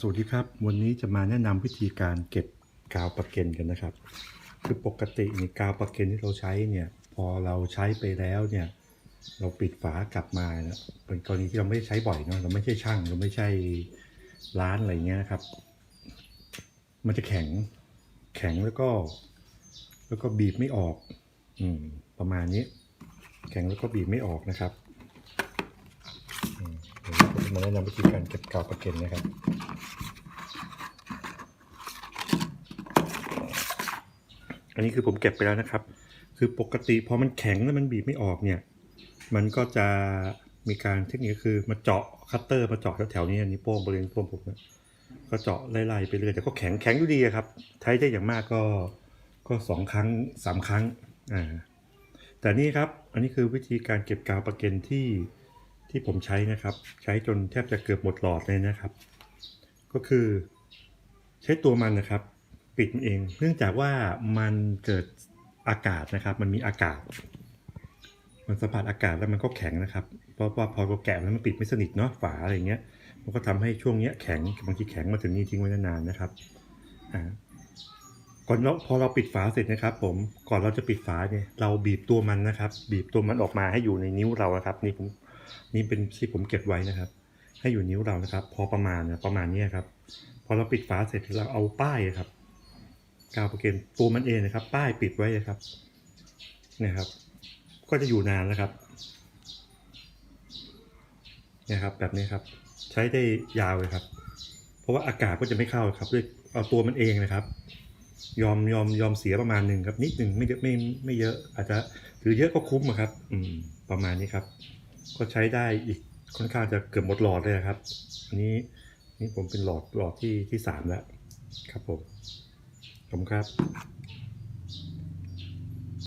สวัสดีครับ วันนี้จะมาแนะนำวิธีการเก็บกาวประเก็นกันนะครับ คือปกตินี่กาวประเก็นที่เราใช้เนี่ย พอเราใช้ไปแล้วเนี่ย เราปิดฝากลับมาเป็นกรณีที่เราไม่ได้ใช้บ่อยเนาะเราไม่ใช่ช่างเราไม่ใช่ร้านอะไรเงี้ยนะครับ มันจะแข็งแข็งแล้วก็ แล้วก็บีบไม่ออก อืม ประมาณนี้ แข็งแล้วก็บีบไม่ออกนะครับมาจะมาแนะนำวิธีการเก็บกาวประเก็นนะครับ อันนี้คือผมเก็บไปแล้วนะครับ คือปกติพอมันแข็งแล้วมันบีบไม่ออกเนี่ย มันก็จะมีการเทคนิคคือมาเจาะคัตเตอร์มาเจาะแถวๆนี้อันนี้โป้งบริเวณโป้งผมเนี่ยก็เจาะไล่ๆไปเรื่อยแต่ก็แข็งแข็งอยู่ดีครับใช้ได้อย่างมากก็ก็สองครั้งสามครั้งอ่าแต่นี่ครับอันนี้คือวิธีการเก็บกาวประเก็นที่ที่ผมใช้นะครับ ใช้จนแทบจะเกือบหมดหลอดเลยนะครับ ก็คือใช้ตัวมันนะครับ ปิดมันเอง เนื่องจากว่ามันเกิดอากาศนะครับ มันมีอากาศ มันสัมผัสอากาศแล้วมันก็แข็งนะครับ เพราะว่าพอเราแกะแล้วมันปิดไม่สนิทเนาะฝาอะไรเงี้ย มันก็ทำให้ช่วงเนี้ยแข็งบางทีแข็งมาถึงนี่ทิ้งไว้นานๆนะครับอ่าก่อนเราพอเราปิดฝาเสร็จนะครับ ผมก่อนเราจะปิดฝาเนี่ยเราบีบตัวมันนะครับ บีบตัวมันออกมาให้อยู่ในนิ้วเรานะครับ นี่ผมนี่เป็นที่ผมเก็บไว้นะครับ ให้อยู่นิ้วเรานะครับ พอประมาณนะประมาณนี้ครับ พอเราปิดฝาเสร็จเราเอาป้ายครับ กาวประเก็นตัวมันเองนะครับ ป้ายปิดไว้นะครับเนี่ยครับ ก็จะอยู่นานนะครับเนี่ยครับ แบบนี้ครับ ใช้ได้ยาวเลยครับ เพราะว่าอากาศก็จะไม่เข้าครับด้วยเอาตัวมันเองนะครับ ยอมยอมยอมเสียประมาณหนึ่งครับ นิดหนึ่งไม่เยอะไม่ไม่เยอะ อาจจะหรือเยอะก็คุ้มครับ อืม ประมาณนี้ครับ ก็ใช้ได้อีกค่อนข้างจะเกือบหมดหลอดเลยนะครับ อันนี้นี่ผมเป็นหลอดหลอดที่ที่สามแล้วครับผม ขอบคุณครับ